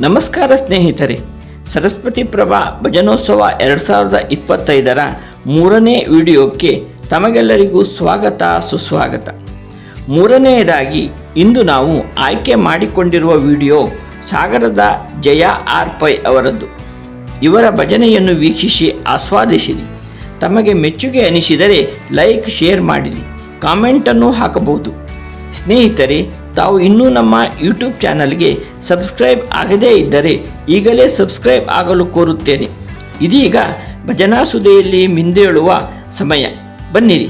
ನಮಸ್ಕಾರ ಸ್ನೇಹಿತರೆ, ಸರಸ್ವತಿ ಪ್ರಭಾ ಭಜನೋತ್ಸವ ಎರಡು ಸಾವಿರದ ಇಪ್ಪತ್ತೈದರ ಮೂರನೇ ವಿಡಿಯೋಕ್ಕೆ ತಮಗೆಲ್ಲರಿಗೂ ಸ್ವಾಗತ, ಸುಸ್ವಾಗತ. ಮೂರನೆಯದಾಗಿ, ಇಂದು ನಾವು ಆಯ್ಕೆ ಮಾಡಿಕೊಂಡಿರುವ ವಿಡಿಯೋ ಸಾಗರದ ಜಯ ಆರ್ ಪೈ ಅವರದ್ದು. ಇವರ ಭಜನೆಯನ್ನು ವೀಕ್ಷಿಸಿ ಆಸ್ವಾದಿಸಿರಿ. ತಮಗೆ ಮೆಚ್ಚುಗೆ ಅನಿಸಿದರೆ ಲೈಕ್, ಶೇರ್ ಮಾಡಿರಿ. ಕಾಮೆಂಟನ್ನು ಹಾಕಬಹುದು. ಸ್ನೇಹಿತರೆ ತಾವು ಇನ್ನೂ ನಮ್ಮ ಯೂಟ್ಯೂಬ್ ಚಾನಲ್ಗೆ ಸಬ್ಸ್ಕ್ರೈಬ್ ಆಗದೇ ಇದ್ದರೆ ಈಗಲೇ ಸಬ್ಸ್ಕ್ರೈಬ್ ಆಗಲು ಕೋರುತ್ತೇನೆ. ಇದೀಗ ಭಜನಾ ಸುದೆಯಲ್ಲಿ ಮಿಂದೇಳುವ ಸಮಯ. ಬನ್ನಿರಿ.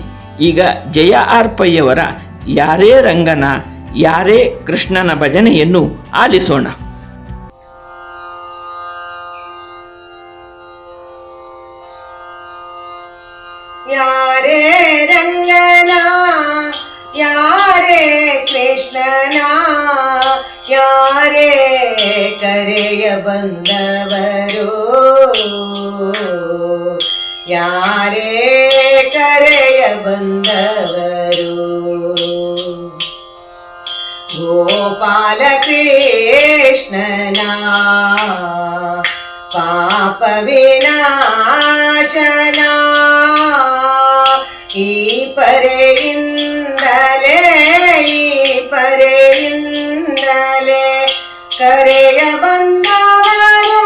ಈಗ ಜಯ ಆರ್ ಪೈಯವರ ಯಾರೇ ರಂಗನ, ಯಾರೇ ಕೃಷ್ಣನ ಭಜನೆಯನ್ನು ಆಲಿಸೋಣ. ಯಾರೇ ರಂಗನ யாரே கிருஷ்ணனா யாரே கரைய வந்தவரோ யாரே கரைய வந்தவரோ கோபால கிருஷ்ணனா பாப விநாசனா ಕರೆಯ ಬಂದವರು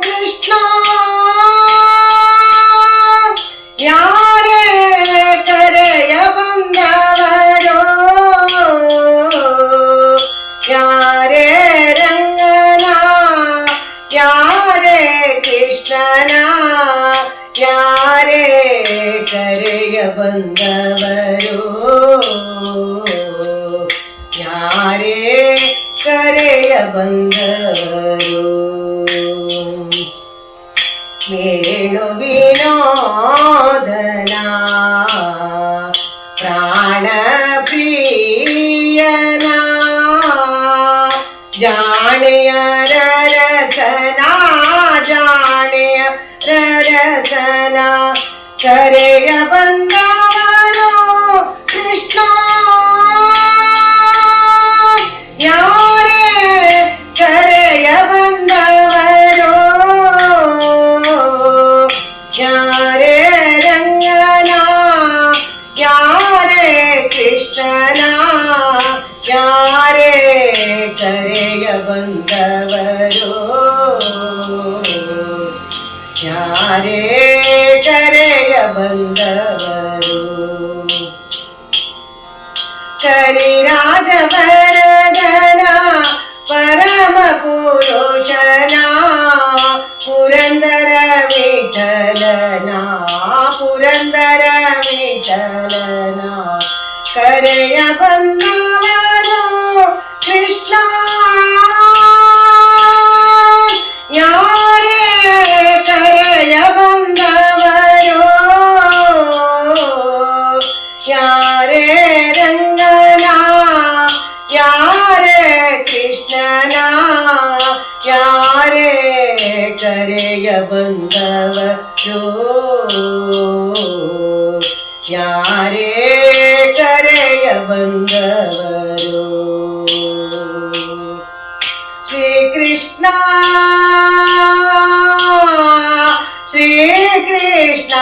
ಕೃಷ್ಣ. ಯಾರೇ ಕರೆಯ ಬಂದವರು ಯಾರೇ ರಂಗನ? ಯಾರೇ ಕೃಷ್ಣನ? ಯಾರೇ ಕರೆಯ ಬಂದವರು ಯಾರೇ ಕರೆಯ ಬಂದವರು ವೇಣು ವಿನೋದನ ಪ್ರಾಣ ಪ್ರಿಯನ ಜಾಣೆಯ ರರಸನ ಜಾಣೆಯ ರರಸನ ಕರೆಯ ಕರೆಯ ಬಂದವರು ಯಾರೇ ಕರೆಯ ಬಂದವರು ಕರಿರಾಜವರದನ ಪರಮ ಪುರುಷನ ಪುರಂದರ ವಿಠಲನ ಪುರಂದರ ವಿಠಲನ ಕರೆಯ ಬಂದವರು ಕರೆಯ ಬಂದವರು ಯಾರೇ ಕರೆಯ ಬಂದವರು ಶ್ರೀಕೃಷ್ಣ ಶ್ರೀಕೃಷ್ಣ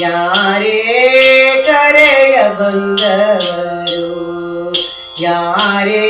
ಯಾರೇ ಕರೆಯ ಬಂದವರು ಯಾರೇ